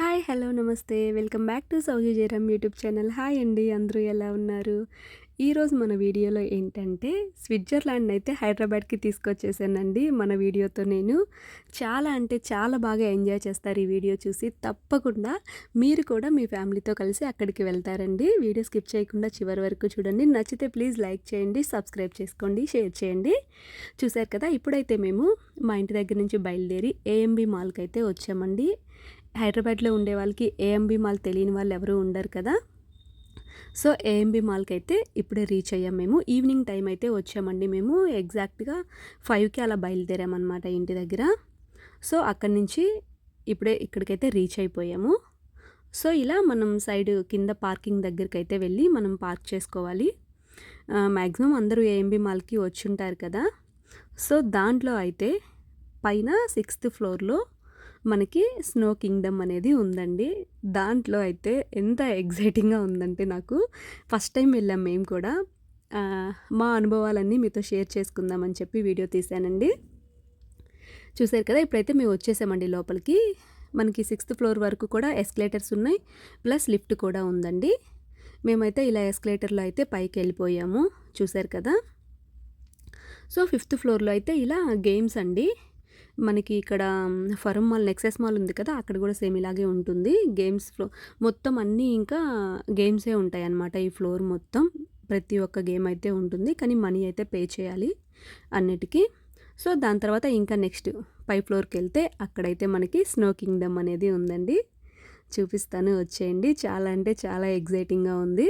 Hi hello నమస్తే. Welcome back to Sowji Jayaram YouTube channel. Hi అండి అందరూ ఎలా ఉన్నారు? ఈరోజు మన వీడియోలో ఏంటంటే స్విట్జర్లాండ్ అయితే హైదరాబాద్కి తీసుకొచ్చేసానండి మన వీడియోతో నేను. చాలా అంటే చాలా బాగా ఎంజాయ్ చేస్తారు ఈ వీడియో చూసి. తప్పకుండా మీరు కూడా మీ ఫ్యామిలీతో కలిసి అక్కడికి వెళ్తారండి. వీడియో స్కిప్ చేయకుండా చివరి వరకు చూడండి. నచ్చితే ప్లీజ్ లైక్ చేయండి సబ్స్క్రైబ్ చేసుకోండి షేర్ చేయండి. చూశారు కదా ఇప్పుడైతే మేము మా ఇంటి దగ్గర నుంచి బయలుదేరి ఏఎంబి మాల్కి అయితే వచ్చామండి. హైదరాబాద్లో ఉండే వాళ్ళకి ఏఎంబి మాల్ తెలియని వాళ్ళు ఎవరు ఉండరు కదా. సో ఏఎంబి మాల్కి అయితే ఇప్పుడే రీచ్ అయ్యాం మేము. ఈవినింగ్ టైం అయితే వచ్చామండి మేము. ఎగ్జాక్ట్గా ఫైవ్కి అలా బయలుదేరామన్నమాట ఇంటి దగ్గర. సో అక్కడి నుంచి ఇప్పుడే ఇక్కడికైతే రీచ్ అయిపోయాము. సో ఇలా మనం సైడ్ కింద పార్కింగ్ దగ్గరికి అయితే వెళ్ళి మనం పార్క్ చేసుకోవాలి. మ్యాక్సిమం అందరూ ఏఎంబి మాల్కి వచ్చి ఉంటారు కదా. సో దాంట్లో అయితే పైన సిక్స్త్ ఫ్లోర్లో మనకి స్నో కింగ్డమ్ అనేది ఉందండి. దాంట్లో అయితే ఎంత ఎగ్జైటింగ్గా ఉందంటే నాకు ఫస్ట్ టైం వెళ్ళాం మేము కూడా. మా అనుభవాలన్నీ మీతో షేర్ చేసుకుందామని చెప్పి వీడియో తీశానండి. చూసారు కదా ఇప్పుడైతే మేము వచ్చేసామండి లోపలికి. మనకి సిక్స్త్ ఫ్లోర్ వరకు కూడా ఎస్కలేటర్స్ ఉన్నాయి ప్లస్ లిఫ్ట్ కూడా ఉందండి. మేమైతే ఇలా ఎస్కలేటర్లో అయితే పైకి వెళ్ళిపోయాము చూసారు కదా. సో ఫిఫ్త్ ఫ్లోర్లో అయితే ఇలా గేమ్స్ అండి. మనకి ఇక్కడ ఫరం మాల్ నెక్సెస్ మాల్ ఉంది కదా అక్కడ కూడా సేమ్ ఇలాగే ఉంటుంది. గేమ్స్ ఫ్లో మొత్తం అన్నీ ఇంకా గేమ్సే ఉంటాయి అన్నమాట ఈ ఫ్లోర్ మొత్తం. ప్రతి ఒక్క గేమ్ అయితే ఉంటుంది కానీ మనీ అయితే పే చేయాలి అన్నిటికీ. సో దాని తర్వాత ఇంకా నెక్స్ట్ పై ఫ్లోర్కి వెళ్తే అక్కడైతే మనకి స్నో కింగ్డమ్ అనేది ఉందండి. చూపిస్తాను వచ్చేయండి. చాలా అంటే చాలా ఎగ్జైటింగ్గా ఉంది.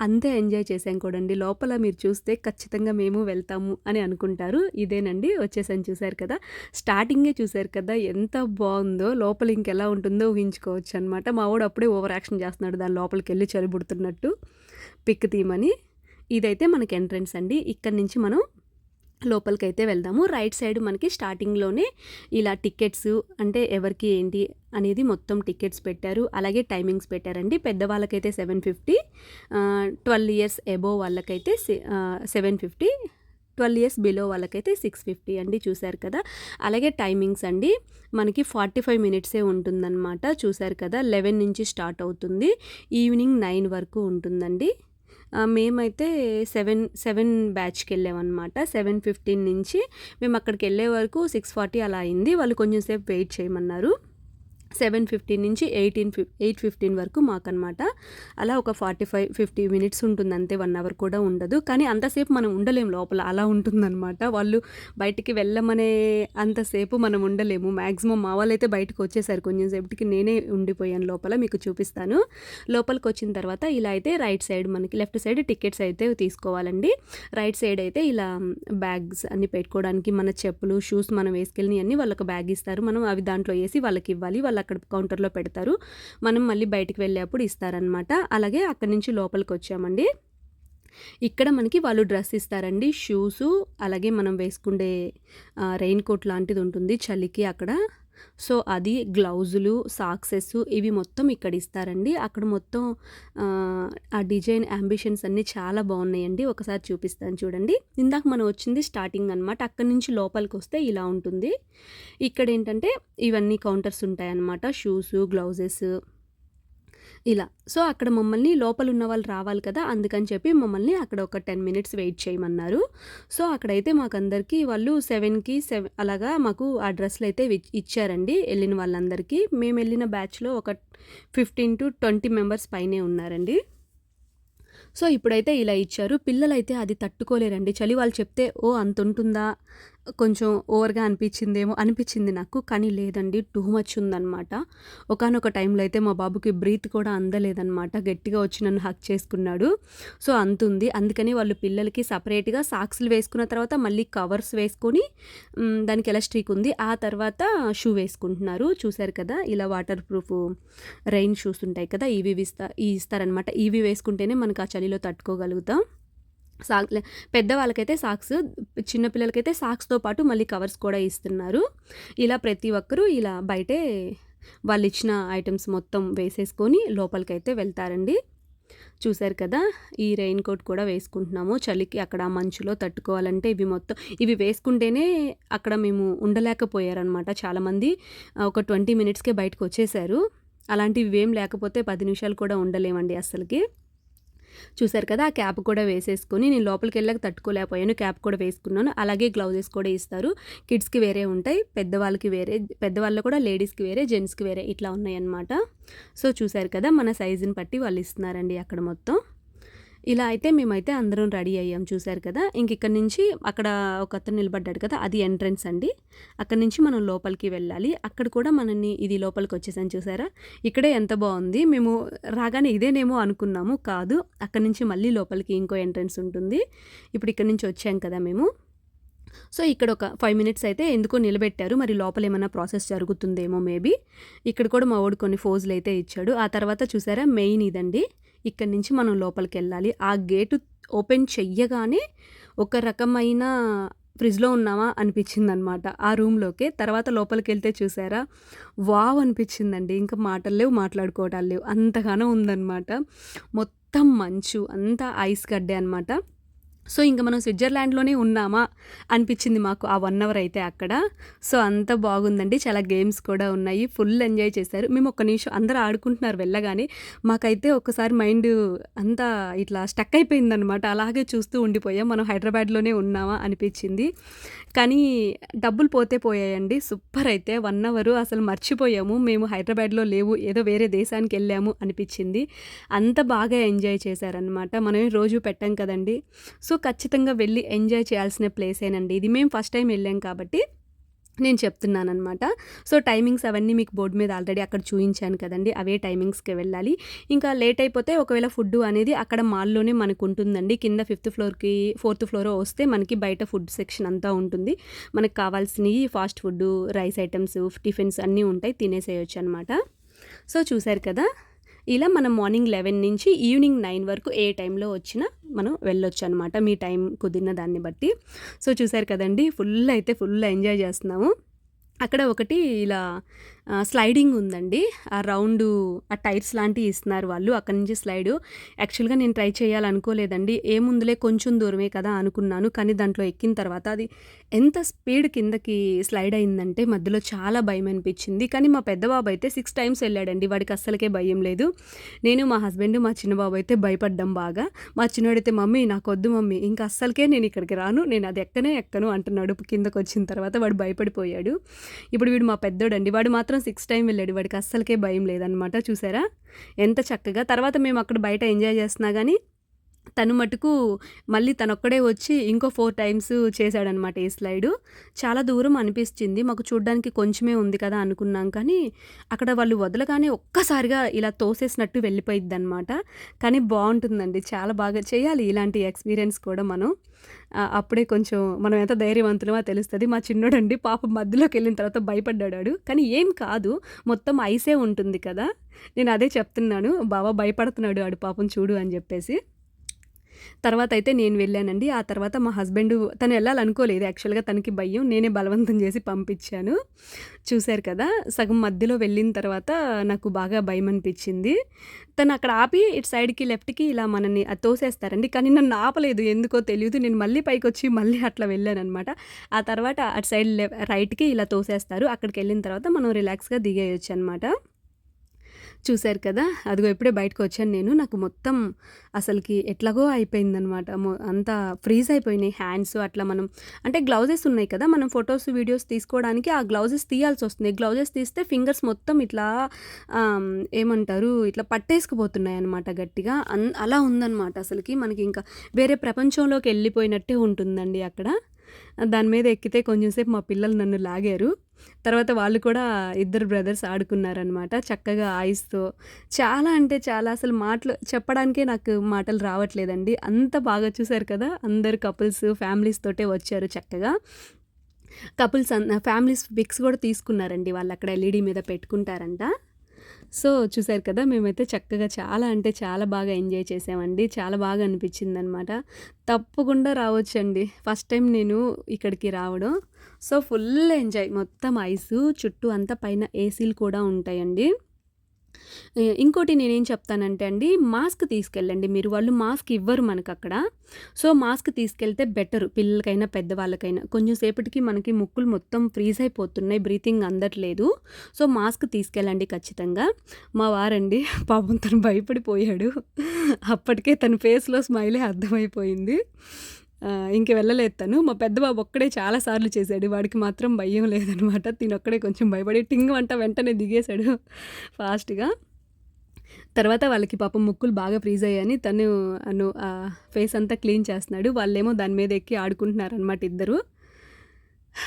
అంతే ఎంజాయ్ చేసాం కూడండి. లోపల మీరు చూస్తే ఖచ్చితంగా మేము వెళ్తాము అని అనుకుంటారు. ఇదేనండి వచ్చేసాను చూశారు కదా. స్టార్టింగే చూశారు కదా ఎంత బాగుందో లోపల ఇంకెలా ఉంటుందో ఊహించుకోవచ్చు అనమాట మా వాడు అప్పుడే ఓవర్ యాక్షన్ చేస్తున్నాడు దాని లోపలికి వెళ్ళి చలిబుడుతున్నట్టు పిక్ తీయమని. ఇదైతే మనకి ఎంట్రన్స్ అండి. ఇక్కడి నుంచి మనం లోపలికైతే వెళ్దాము. రైట్ సైడ్ మనకి స్టార్టింగ్లోనే ఇలా టికెట్స్ అంటే ఎవరికి ఏంటి అనేది మొత్తం టికెట్స్ పెట్టారు. అలాగే టైమింగ్స్ పెట్టారండి. పెద్దవాళ్ళకైతే seven fifty twelve years above వాళ్ళకైతే seven fifty twelve years below వాళ్ళకైతే సిక్స్ ఫిఫ్టీ అండి చూశారు కదా. అలాగే టైమింగ్స్ అండి మనకి ఫార్టీ ఫైవ్ మినిట్సే ఉంటుందన్నమాట చూశారు కదా. లెవెన్ నుంచి స్టార్ట్ అవుతుంది. ఈవినింగ్ నైన్ వరకు ఉంటుందండి. మేమైతే సెవెన్ సెవెన్ బ్యాచ్కి వెళ్ళామన్నమాట సెవెన్ ఫిఫ్టీన్ నుంచి మేము అక్కడికి వెళ్ళే వరకు సిక్స్ ఫార్టీ అలా అయింది. వాళ్ళు కొంచెం సేపు వెయిట్ చేయమన్నారు. సెవెన్ ఫిఫ్టీన్ నుంచి ఎయిటీన్ ఫిఫ్ ఎయిట్ ఫిఫ్టీన్ వరకు మాకనమాట అలా ఒక ఫార్టీ ఫైవ్ ఫిఫ్టీ మినిట్స్ ఉంటుంది అంతే వన్ అవర్ కూడా ఉండదు. కానీ అంతసేపు మనం ఉండలేము లోపల అలా ఉంటుందన్నమాట. వాళ్ళు బయటికి వెళ్ళమనే అంతసేపు మనం ఉండలేము. మ్యాక్సిమం మా వాళ్ళైతే బయటకు వచ్చేసారు కొంచెం సేపటికి నేనే ఉండిపోయాను లోపల మీకు చూపిస్తాను. లోపలికి వచ్చిన తర్వాత ఇలా అయితే రైట్ సైడ్ మనకి లెఫ్ట్ సైడ్ టికెట్స్ అయితే తీసుకోవాలండి. రైట్ సైడ్ అయితే ఇలా బ్యాగ్స్ అన్ని పెట్టుకోవడానికి మన చెప్పులు షూస్ మనం వేసుకెళ్ళి అన్ని వాళ్ళకి బ్యాగ్ ఇస్తారు. మనం అవి దాంట్లో వేసి వాళ్ళకి ఇవ్వాలి. వాళ్ళ అక్కడ కౌంటర్లో పెడతారు. మనం మళ్ళీ బయటికి వెళ్ళేప్పుడు ఇస్తారనమాట అలాగే అక్కడి నుంచి లోపలికి వచ్చామండి. ఇక్కడ మనకి వాళ్ళు డ్రెస్ ఇస్తారండి. షూసు అలాగే మనం వేసుకుండే రెయిన్ కోట్ లాంటిది ఉంటుంది చలికి అక్కడ. సో అది గ్లౌజులు సాక్సెస్ ఇవి మొత్తం ఇక్కడ ఇస్తారండి అక్కడ మొత్తం ఆ డిజైన్ అంబిషన్స్ అన్నీ చాలా బాగున్నాయండి. ఒకసారి చూపిస్తాను చూడండి. ఇందాక మనం వచ్చింది స్టార్టింగ్ అనమాట అక్కడి నుంచి లోపలికి వస్తే ఇలా ఉంటుంది. ఇక్కడ ఏంటంటే ఇవన్నీ కౌంటర్స్ ఉంటాయన్నమాట. షూస్ గ్లౌజెస్ ఇలా. సో అక్కడ మమ్మల్ని లోపల ఉన్న వాళ్ళు రావాలి కదా అందుకని చెప్పి మమ్మల్ని అక్కడ ఒక టెన్ మినిట్స్ వెయిట్ చేయమన్నారు. సో అక్కడైతే మాకు అందరికీ వాళ్ళు సెవెన్కి సెవెన్ అలాగా మాకు ఆ డ్రెస్సులు అయితే ఇచ్చారండి వెళ్ళిన వాళ్ళందరికీ. మేము వెళ్ళిన బ్యాచ్లో ఒక ఫిఫ్టీన్ టు ట్వంటీ మెంబర్స్ పైనే ఉన్నారండి. సో ఇప్పుడైతే ఇలా ఇచ్చారు. పిల్లలైతే అది తట్టుకోలేరండి. చలి వాళ్ళు చెప్తే ఓ అంత ఉంటుందా కొంచెం ఓవర్గా అనిపించిందేమో అనిపించింది నాకు కానీ లేదండి. టూ మచ్ ఉందన్నమాట. ఒకనొక టైంలో అయితే మా బాబుకి బ్రీత్ కూడా అందలేదన్నమాట. గట్టిగా వచ్చి నన్ను హక్ చేసుకున్నాడు. సో అంత ఉంది అందుకని వాళ్ళు పిల్లలకి సపరేట్గా సాక్స్లు వేసుకున్న తర్వాత మళ్ళీ కవర్స్ వేసుకొని దానికి ఎలాస్ట్రిక్ ఉంది ఆ తర్వాత షూ వేసుకుంటున్నారు. చూశారు కదా ఇలా వాటర్ ప్రూఫ్ రెయిన్ షూస్ ఉంటాయి కదా ఇవి ఇస్తా ఈ ఇస్తారనమాట ఇవి వేసుకుంటేనే మనకు ఆ చలిలో తట్టుకోగలుగుతాం. సాక్ పెద్దవాళ్ళకైతే సాక్స్ చిన్నపిల్లలకైతే సాక్స్తో పాటు మళ్ళీ కవర్స్ కూడా ఇస్తున్నారు. ఇలా ప్రతి ఒక్కరూ ఇలా బయటే వాళ్ళు ఇచ్చిన ఐటమ్స్ మొత్తం వేసేసుకొని లోపలికైతే వెళ్తారండి. చూశారు కదా ఈ రెయిన్ కోట్ కూడా వేసుకుంటున్నాము. చలికి అక్కడ మంచులో తట్టుకోవాలంటే ఇవి మొత్తం ఇవి వేసుకుంటేనే అక్కడ మేము ఉండలేకపోయారనమాట చాలామంది ఒక ట్వంటీ మినిట్స్కే బయటకు వచ్చేసారు అలాంటివి ఏం లేకపోతే పది నిమిషాలు కూడా ఉండలేమండి అస్సలకి. చూసారు కదా ఆ క్యాప్ కూడా వేసేసుకొని నేను లోపలికి వెళ్ళాక తట్టుకోలేకపోయాను. క్యాప్ కూడా వేసుకున్నాను. అలాగే గ్లౌజెస్ కూడా ఇస్తారు. కిడ్స్కి వేరే ఉంటాయి పెద్దవాళ్ళకి వేరే పెద్దవాళ్ళు కూడా లేడీస్కి వేరే జెంట్స్కి వేరే ఇట్లా ఉన్నాయన్నమాట. సో చూసారు కదా మన సైజుని బట్టి వాళ్ళు ఇస్తున్నారండి అక్కడ మొత్తం. ఇలా అయితే మేమైతే అందరం రెడీ అయ్యాం చూశారు కదా? ఇంక ఇక్కడ నుంచి అక్కడ ఒక అతను నిలబడ్డాడు కదా అది ఎంట్రన్స్ అండి. అక్కడ నుంచి మనం లోపలికి వెళ్ళాలి. అక్కడ కూడా మనల్ని ఇది లోపలికి వచ్చేసాను చూసారా? ఇక్కడే ఎంత బాగుంది. మేము రాగానే ఇదేనేమో అనుకున్నాము కాదు. అక్కడ నుంచి మళ్ళీ లోపలికి ఇంకో ఎంట్రన్స్ ఉంటుంది. ఇప్పుడు ఇక్కడ నుంచి వచ్చాం కదా మేము. సో ఇక్కడ ఒక ఫైవ్ మినిట్స్ అయితే ఎందుకో నిలబెట్టారు. మరి లోపల ఏమైనా ప్రాసెస్ జరుగుతుందేమో మేబీ. ఇక్కడ కూడా మా వాడు కొన్ని ఫోజులు అయితే ఇచ్చాడు. ఆ తర్వాత చూసారా మెయిన్ ఇదండి. ఇక్కడి నుంచి మనం లోపలికి వెళ్ళాలి ఆ గేటు ఓపెన్ చెయ్యగానే ఒక రకమైన ఫ్రిడ్జ్లో ఉన్నామా అనిపించింది అనమాట ఆ రూమ్లోకే. తర్వాత లోపలికి వెళ్తే చూసారా? వావ్ అనిపించిందండి. ఇంకా మాటలు లేవు మాట్లాడుకోవటాలు లేవు. అంతగానో ఉందన్నమాట మొత్తం మంచు అంతా ఐస్ గడ్డే అనమాట సో ఇంకా మనం స్విట్జర్లాండ్లోనే ఉన్నామా అనిపించింది మాకు ఆ వన్ అవర్ అయితే అక్కడ. సో అంత బాగుందండి. చాలా గేమ్స్ కూడా ఉన్నాయి. ఫుల్ ఎంజాయ్ చేశారు. మేము ఒక నిమిషం అందరూ ఆడుకుంటున్నారు వెళ్ళగానే. మాకైతే ఒకసారి మైండ్ అంతా ఇట్లా స్టక్ అయిపోయిందనమాట అలాగే చూస్తూ ఉండిపోయాం. మనం హైదరాబాద్లోనే ఉన్నామా అనిపించింది. కానీ డబ్బులు పోతే పోయాయండి. సూపర్ అయితే. వన్ అవర్ అసలు మర్చిపోయాము. మేము హైదరాబాద్లో లేవు. ఏదో వేరే దేశానికి వెళ్ళాము అనిపించింది. అంత బాగా ఎంజాయ్ చేశారనమాట మనం రోజు పెట్టాం కదండి. సో సో ఖచ్చితంగా వెళ్ళి ఎంజాయ్ చేయాల్సిన ప్లేసేనండి ఇది మేము ఫస్ట్ టైం వెళ్ళాం కాబట్టి నేను చెప్తున్నాను అనమాట సో టైమింగ్స్ అవన్నీ మీకు బోర్డు మీద ఆల్రెడీ అక్కడ చూపించాను కదండి. అవే టైమింగ్స్కి వెళ్ళాలి. ఇంకా లేట్ అయిపోతే ఒకవేళ ఫుడ్ అనేది అక్కడ మాల్లోనే మనకు ఉంటుందండి కింద ఫిఫ్త్ ఫ్లోర్కి ఫోర్త్ ఫ్లోర్ వస్తే మనకి బయట ఫుడ్ సెక్షన్ అంతా ఉంటుంది. మనకు కావాల్సినవి fast food rice items tiffins అన్నీ ఉంటాయి. తినేసేయచ్చు అనమాట సో చూశారు కదా? ఇలా మనం మార్నింగ్ లెవెన్ నుంచి ఈవినింగ్ నైన్ వరకు ఏ టైంలో వచ్చినా మనం వెళ్ళొచ్చు అనమాట మీ టైం కుదిరిన దాన్ని బట్టి. సో చూసారు కదండి ఫుల్ అయితే ఫుల్ ఎంజాయ్ చేస్తున్నాము. అక్కడ ఒకటి ఇలా స్లైడింగ్ ఉందండి. ఆ రౌండ్ ఆ టైర్స్ లాంటివి ఇస్తున్నారు వాళ్ళు. అక్కడి నుంచి స్లైడ్. యాక్చువల్గా నేను ట్రై చేయాలనుకోలేదండి. ఏముందులే కొంచెం దూరమే కదా అనుకున్నాను. కానీ దాంట్లో ఎక్కిన తర్వాత అది ఎంత స్పీడ్ కిందకి స్లైడ్ అయిందంటే మధ్యలో చాలా భయం అనిపించింది. కానీ మా పెద్ద బాబు అయితే సిక్స్ టైమ్స్ వెళ్ళాడండి. వాడికి అస్సలకే భయం లేదు. నేను మా హస్బెండ్ మా చిన్న బాబు అయితే భయపడ్డాం బాగా. మా చిన్నవాడైతే మమ్మీ నాకు వద్దు మమ్మీ. ఇంకా అస్సలకే నేను ఇక్కడికి రాను. నేను అది ఎక్కనే ఎక్కను అంటున్నాడు. కిందకు వచ్చిన తర్వాత వాడు భయపడిపోయాడు. ఇప్పుడు వీడు మా పెద్దోడండి. వాడు మాత్రం మాత్రం సిక్స్ టైం వెళ్ళాడు వాడికి అస్సలకే భయం లేదనమాట చూసారా? ఎంత చక్కగా. తర్వాత మేము అక్కడ బయట ఎంజాయ్ చేస్తున్నా కానీ తను మటుకు మళ్ళీ తనొక్కడే వచ్చి ఇంకో ఫోర్ టైమ్స్ చేశాడనమాట ఈ స్లైడు. చాలా దూరం అనిపించింది మాకు చూడడానికి కొంచెమే ఉంది కదా అనుకున్నాం కానీ అక్కడ వాళ్ళు వదలగానే ఒక్కసారిగా ఇలా తోసేసినట్టు వెళ్ళిపోయిద్ది అనమాట కానీ బాగుంటుందండి. చాలా బాగా చేయాలి ఇలాంటి ఎక్స్పీరియన్స్ కూడా మనం. అప్పుడే కొంచెం మనం ఎంత ధైర్యవంతులమో తెలుస్తుంది. మా చిన్నోడండి పాప మధ్యలోకి వెళ్ళిన తర్వాత భయపడ్డాడు కానీ ఏం కాదు. మొత్తం ఐసే ఉంటుంది కదా. నేను అదే చెప్తున్నాను. బాబా భయపడుతున్నాడు ఆడు పాపం చూడు అని చెప్పేసి. తర్వాత అయితే నేను వెళ్ళానండి. ఆ తర్వాత మా హస్బెండ్ తను వెళ్ళాలనుకోలేదు. యాక్చువల్గా తనకి భయం. నేనే బలవంతం చేసి పంపించాను. చూశారు కదా సగం మధ్యలో వెళ్ళిన తర్వాత నాకు బాగా భయం అనిపించింది. తను అక్కడ ఆపి ఇటు సైడ్కి లెఫ్ట్కి ఇలా మనని తోసేస్తారండి. కానీ నన్ను ఆపలేదు. ఎందుకో తెలియదు. నేను మళ్ళీ పైకి వచ్చి మళ్ళీ అట్లా వెళ్ళాను అనమాట ఆ తర్వాత అటు సైడ్ రైట్కి ఇలా తోసేస్తారు. అక్కడికి వెళ్ళిన తర్వాత మనం రిలాక్స్గా దిగేయచ్చు అనమాట చూశారు కదా? అదిగో ఇప్పుడే బయటకు వచ్చాను నేను. నాకు మొత్తం అసలుకి ఎట్లాగో అయిపోయిందనమాట. అంతా ఫ్రీజ్ అయిపోయినాయి హ్యాండ్స్ అట్లా మనం అంటే గ్లౌజెస్ ఉన్నాయి కదా? మనం ఫొటోస్ వీడియోస్ తీసుకోవడానికి ఆ గ్లౌజెస్ తీయాల్సి వస్తుంది. గ్లౌజెస్ తీస్తే ఫింగర్స్ మొత్తం ఇట్లా ఏమంటారు ఇట్లా పట్టేసుకుపోతున్నాయి అనమాట గట్టిగా. అన్ అలా ఉందన్నమాట అసలుకి. మనకి ఇంకా వేరే ప్రపంచంలోకి వెళ్ళిపోయినట్టే ఉంటుందండి అక్కడ. దాని మీద ఎక్కితే కొంచెంసేపు మా పిల్లలు నన్ను లాగారు. తర్వాత వాళ్ళు కూడా ఇద్దరు బ్రదర్స్ ఆడుకున్నారనమాట చక్కగా ఆయిస్తో చాలా అంటే చాలా అసలు మాటలు చెప్పడానికే నాకు మాటలు రావట్లేదండి. అంత బాగా చూశారు కదా అందరు కపుల్స్ ఫ్యామిలీస్ తోటే వచ్చారు చక్కగా. కపుల్స్ ఫ్యామిలీస్ పిక్స్ కూడా తీసుకున్నారండి వాళ్ళు అక్కడ ఎల్ఈడి మీద పెట్టుకుంటారంట. సో చూసారు కదా మేమైతే చక్కగా చాలా అంటే చాలా బాగా ఎంజాయ్ చేసామండి. చాలా బాగా అనిపించింది అనమాట తప్పకుండా రావచ్చండి. ఫస్ట్ టైం నేను ఇక్కడికి రావడం. So full enjoy. మొత్తం ఐసు చుట్టూ అంతా పైన ఏసీలు కూడా ఉంటాయండి. ఇంకోటి నేనేం చెప్తానంటే అండి, మాస్క్ తీసుకెళ్ళండి మీరు. వాళ్ళు మాస్క్ ఇవ్వరు మనకు అక్కడ సో, మాస్క్ తీసుకెళ్తే బెటరు. పిల్లలకైనా, పెద్దవాళ్ళకైనా. కొంచెం సేపటికి మనకి ముక్కులు మొత్తం ఫ్రీజ్ అయిపోతున్నాయి. బ్రీతింగ్ అందట్లేదు. సో, మాస్క్ తీసుకెళ్ళండి ఖచ్చితంగా. మా వారండి పాపం తను భయపడిపోయాడు. అప్పటికే తన ఫేస్‌లో స్మైలే అర్థమైపోయింది. ఇంక వెళ్ళలేదు తను. మా పెద్ద బాబు ఒక్కడే చాలా సార్లు చేశాడు. వాడికి మాత్రం భయం లేదనమాట. తినొక్కడే కొంచెం భయపడి టింగమంట వెంటనే దిగేశాడు ఫాస్ట్‌గా. తర్వాత వాళ్ళకి పాపం ముక్కులు బాగా ఫ్రీజ్ అయ్యాయని తను అను ఫేస్ అంతా క్లీన్ చేస్తున్నాడు. వాళ్ళేమో దాని మీద ఎక్కి ఆడుకుంటున్నారనమాట ఇద్దరు.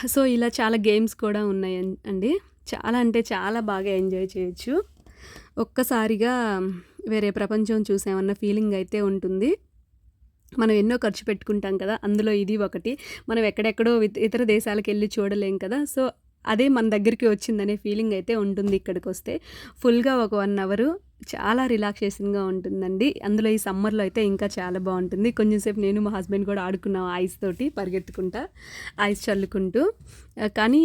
సో, ఇలా చాలా గేమ్స్ కూడా ఉన్నాయి అండి. చాలా అంటే చాలా బాగా ఎంజాయ్ చేయొచ్చు. ఒక్కసారిగా వేరే ప్రపంచం చూసామన్న ఫీలింగ్ అయితే ఉంటుంది. మనం ఎన్నో ఖర్చు పెట్టుకుంటాం కదా! అందులో ఇది ఒకటి. మనం ఎక్కడెక్కడో ఇతర దేశాలకు వెళ్ళి చూడలేం కదా! సో, అదే మన దగ్గరికి వచ్చిందనే ఫీలింగ్ అయితే ఉంటుంది ఇక్కడికి వస్తే ఫుల్‌గా ఒక వన్ అవరు చాలా రిలాక్సేషన్‌గా ఉంటుందండి. అందులో ఈ సమ్మర్‌లో అయితే ఇంకా చాలా బాగుంటుంది కొంచెం సేపు నేను మా హస్బెండ్ కూడా ఆడుకున్నాం ఐస్ తోటి పరిగెత్తుకుంటా, ఐస్ చల్లుకుంటూ. కానీ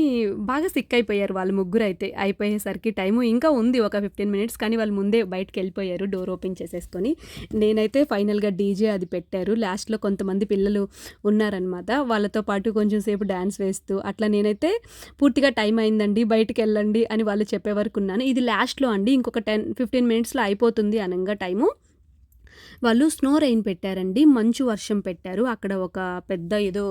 బాగా సిక్ అయిపోయారు వాళ్ళు ముగ్గురైతే. అయిపోయేసరికి టైము ఇంకా ఉంది ఒక 15 మినిట్స్ కానీ వాళ్ళు ముందే బయటికెళ్ళిపోయారు డోర్ ఓపెన్ చేసేసుకొని. నేనైతే ఫైనల్‌గా డీజే అది పెట్టారు. లాస్ట్‌లో కొంతమంది పిల్లలు ఉన్నారనమాట. వాళ్ళతో పాటు కొంచెం సేపు డ్యాన్స్ వేస్తూ అట్లా నేనైతే పూర్తిగా టైం అయిందండి బయటికెళ్ళండి అని వాళ్ళు చెప్పే వరకు ఉన్నాను. ఇది లాస్ట్‌లో అండి. ఇంకొక 10, 15 మినిట్స్‌లో అయిపోతుంది అనంగా టైము. వాళ్ళు స్నో రెయిన్ పెట్టారండి. మంచు వర్షం పెట్టారు. అక్కడ ఒక పెద్ద ఏదో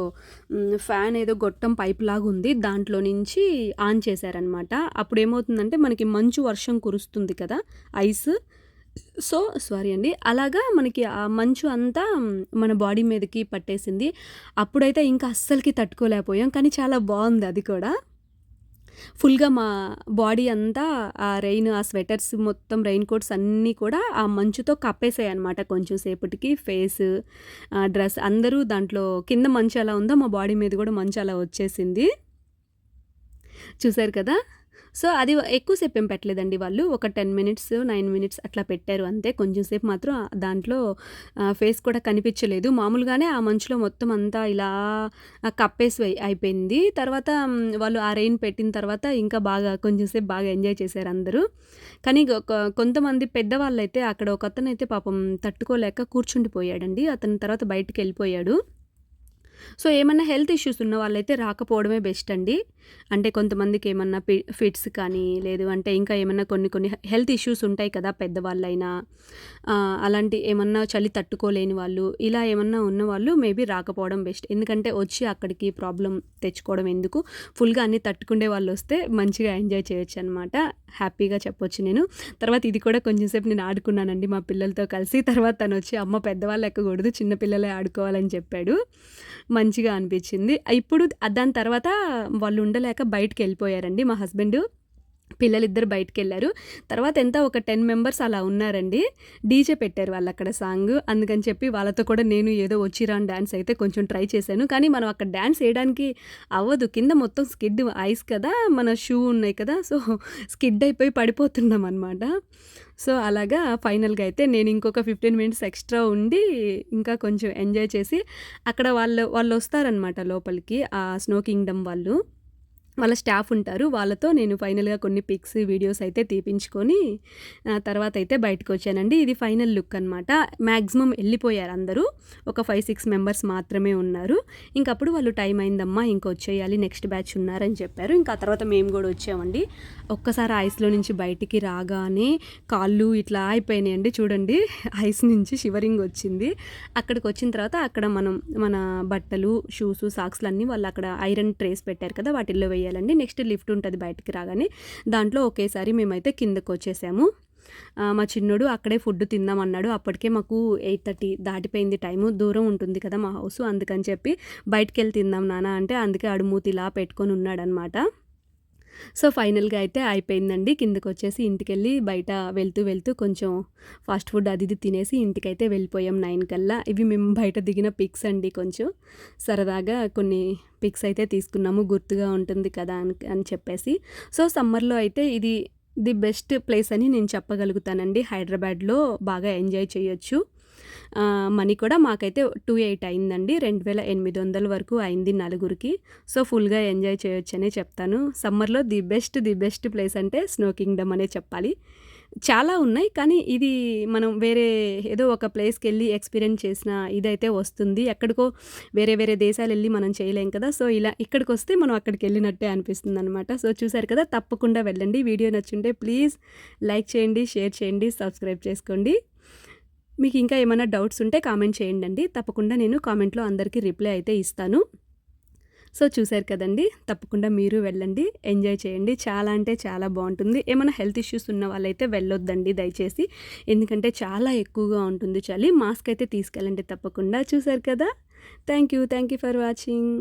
ఫ్యాన్ ఏదో గొట్టం పైప్ లాగా ఉంది. దాంట్లో నుంచి ఆన్ చేశారనమాట. అప్పుడు ఏమవుతుందంటే మనకి మంచు వర్షం కురుస్తుంది కదా! ఐస్. సో, సారీ అండి. అలాగా మనకి ఆ మంచు అంతా మన బాడీ మీదకి పట్టేసింది. అప్పుడైతే ఇంకా అస్సలకి తట్టుకోలేకపోయాం. కానీ చాలా బాగుంది అది కూడా. ఫుల్‌గా మా బాడీ అంతా ఆ రెయిన్, ఆ స్వెటర్స్ మొత్తం రెయిన్ కోట్స్ అన్నీ కూడా ఆ మంచుతో కప్పేసాయి అనమాట కొంచెం సేపటికి. ఫేస్ డ్రెస్ అందరూ దాంట్లో కింద మంచు ఎలా ఉందో మా బాడీ మీద కూడా మంచు అలా వచ్చేసింది. చూసారు కదా! సో, అది ఎక్కువసేపు ఏం పెట్టలేదండి వాళ్ళు. ఒక 10 మినిట్స్, నైన్ మినిట్స్ అట్లా పెట్టారు అంతే. కొంచెం సేపు మాత్రం దాంట్లో ఫేస్ కూడా కనిపించలేదు. మామూలుగానే ఆ మంచులో మొత్తం అంతా ఇలా కప్పేసి అయిపోయింది. తర్వాత వాళ్ళు ఆ రెయిన్ పెట్టిన తర్వాత ఇంకా బాగా కొంచెం సేపు బాగా ఎంజాయ్ చేశారు అందరూ. కానీ కొంతమంది కొంతమంది పెద్దవాళ్ళైతే అక్కడ ఒక అతనైతే పాపం తట్టుకోలేక కూర్చుండిపోయాడండి. అతను తర్వాత బయటికెళ్ళిపోయాడు. సో, ఏమన్నా హెల్త్ ఇష్యూస్ ఉన్న వాళ్ళైతే రాకపోవడమే బెస్ట్ అండి. అంటే కొంతమందికి ఏమన్నా ఫిట్స్ కానీ, లేదు అంటే ఇంకా ఏమన్నా కొన్ని కొన్ని హె హెల్త్ ఇష్యూస్ ఉంటాయి కదా! పెద్దవాళ్ళైనా అలాంటి ఏమన్నా చలి తట్టుకోలేని వాళ్ళు, ఇలా ఏమన్నా ఉన్నవాళ్ళు మేబీ రాకపోవడం బెస్ట్. ఎందుకంటే వచ్చి అక్కడికి ప్రాబ్లం తెచ్చుకోవడం ఎందుకు? ఫుల్‌గా అన్నీ తట్టుకునే వాళ్ళొస్తే మంచిగా ఎంజాయ్ చేయొచ్చు అనమాట హ్యాపీగా చెప్పొచ్చు నేను. తర్వాత ఇది కూడా కొంచెం సేపు నేను ఆడుకున్నానండి మా పిల్లలతో కలిసి. తర్వాత తను వచ్చి అమ్మ పెద్దవాళ్ళు ఎక్కకూడదు చిన్నపిల్లలే ఆడుకోవాలని చెప్పాడు. మంచిగా అనిపించింది. ఇప్పుడు దాని తర్వాత వాళ్ళు ఉండలేక బయటికెళ్ళిపోయారండి మా హస్బెండు. పిల్లలిద్దరు వెళ్ళారు తర్వాత ఎంత ఒక 10 మెంబర్స్ అలా ఉన్నారండి. డీజే పెట్టారు వాళ్ళు అక్కడ సాంగ్ అందుకని చెప్పి వాళ్ళతో కూడా నేను ఏదో వచ్చి డ్యాన్స్ అయితే కొంచెం ట్రై చేశాను. కానీ మనం అక్కడ డ్యాన్స్ వేయడానికి అవ్వదు. కింద మొత్తం స్కిడ్ ఐస్ కదా! మన షూ ఉన్నాయి కదా! సో, స్కిడ్ అయిపోయి పడిపోతున్నాం అనమాట సో, అలాగా ఫైనల్‌గా అయితే నేను ఇంకొక 15 మినిట్స్ ఎక్స్‌ట్రా ఉండి ఇంకా కొంచెం ఎంజాయ్ చేసి అక్కడ వాళ్ళు వాళ్ళు వస్తారనమాట లోపలికి. ఆ స్నో కింగ్డమ్ వాళ్ళు. వాళ్ళ స్టాఫ్ ఉంటారు. వాళ్ళతో నేను ఫైనల్‌గా కొన్ని పిక్స్, వీడియోస్ అయితే తీపించుకొని తర్వాత అయితే బయటకొచ్చానండి. ఇది ఫైనల్ లుక్ అనమాట. మ్యాక్సిమం వెళ్ళిపోయారు అందరూ. ఒక 5, 6 మెంబర్స్ మాత్రమే ఉన్నారు. ఇంకప్పుడు వాళ్ళు టైం అయిందమ్మా ఇంక వచ్చేయాలి నెక్స్ట్ బ్యాచ్ ఉన్నారని చెప్పారు. ఇంకా తర్వాత మేము కూడా వచ్చామండి. ఒక్కసారి ఐస్‌లో నుంచి బయటికి రాగానే కాళ్ళు ఇట్లా అయిపోయినాయండి చూడండి. ఐస్ నుంచి షివరింగ్ వచ్చింది. అక్కడికి వచ్చిన తర్వాత అక్కడ మనం మన బట్టలు, షూసు, సాక్స్‌లన్నీ వాళ్ళు అక్కడ ఐరన్ ట్రేస్ పెట్టారు కదా! వాటిల్లో చేయాలండి నెక్స్ట్ లిఫ్ట్ ఉంటుంది బయటికి రాగానే. దాంట్లో ఒకేసారి మేమైతే కిందకు వచ్చేసాము మా చిన్నోడు అక్కడే ఫుడ్ తిందామన్నాడు. అప్పటికే మాకు 8:30 దాటిపోయింది టైము. దూరం ఉంటుంది కదా మా హౌసు. అందుకని చెప్పి బయటికెళ్ళి తిందాం నాన్న అంటే అందుకే అడుమూతి ఇలా పెట్టుకొని ఉన్నాడనమాట. సో, ఫైనల్‌గా అయితే అయిపోయిందండి. కిందకొచ్చేసి ఇంటికెళ్ళి బయట వెళ్తూ వెళ్తూ కొంచెం ఫాస్ట్ ఫుడ్ అది ఇది తినేసి ఇంటికైతే వెళ్ళిపోయాం నైన్ కల్లా. ఇవి మేము బయట దిగిన పిక్స్ అండి కొంచెం. సరదాగా కొన్ని పిక్స్ అయితే తీసుకున్నాము. గుర్తుగా ఉంటుంది కదా! అని అని చెప్పేసి. సో, సమ్మర్‌లో అయితే ఇది ది బెస్ట్ ప్లేస్ అని నేను చెప్పగలుగుతానండి. హైదరాబాద్‌లో బాగా ఎంజాయ్ చేయొచ్చు. మనీ కూడా మాకైతే టూ ఎయిట్ అయిందండి. 2,800 వరకు అయింది నలుగురికి. సో, ఫుల్‌గా ఎంజాయ్ చేయొచ్చనే చెప్తాను. సమ్మర్‌లో the best, the best place అంటే స్నో కింగ్డమ్ అనే చెప్పాలి. చాలా ఉన్నాయి. కానీ ఇది మనం వేరే ఏదో ఒక ప్లేస్కి వెళ్ళి ఎక్స్‌పీరియన్స్ చేసిన ఇదైతే వస్తుంది. ఎక్కడికో వేరే వేరే దేశాలు వెళ్ళి మనం చేయలేం కదా! సో, ఇలా ఇక్కడికి వస్తే మనం అక్కడికి వెళ్ళినట్టే అనిపిస్తుంది అనమాట సో, చూసారు కదా! తప్పకుండా వెళ్ళండి. వీడియో నచ్చుంటే ప్లీజ్ లైక్ చేయండి, షేర్ చేయండి, సబ్స్క్రైబ్ చేసుకోండి. మీకు ఇంకా ఏమైనా డౌట్స్ ఉంటే కామెంట్ చేయండండి. తప్పకుండా నేను కామెంట్‌లో అందరికీ రిప్లై అయితే ఇస్తాను. సో, చూశారు కదండి తప్పకుండా మీరు వెళ్ళండి. ఎంజాయ్ చేయండి. చాలా అంటే చాలా బాగుంటుంది ఏమైనా హెల్త్ ఇష్యూస్ ఉన్న వాళ్ళైతే వెళ్ళొద్దండి దయచేసి. ఎందుకంటే చాలా ఎక్కువగా ఉంటుంది చలి. మాస్క్ అయితే తీసుకెళ్ళండి తప్పకుండా. చూశారు కదా! Thank you. Thank you for watching.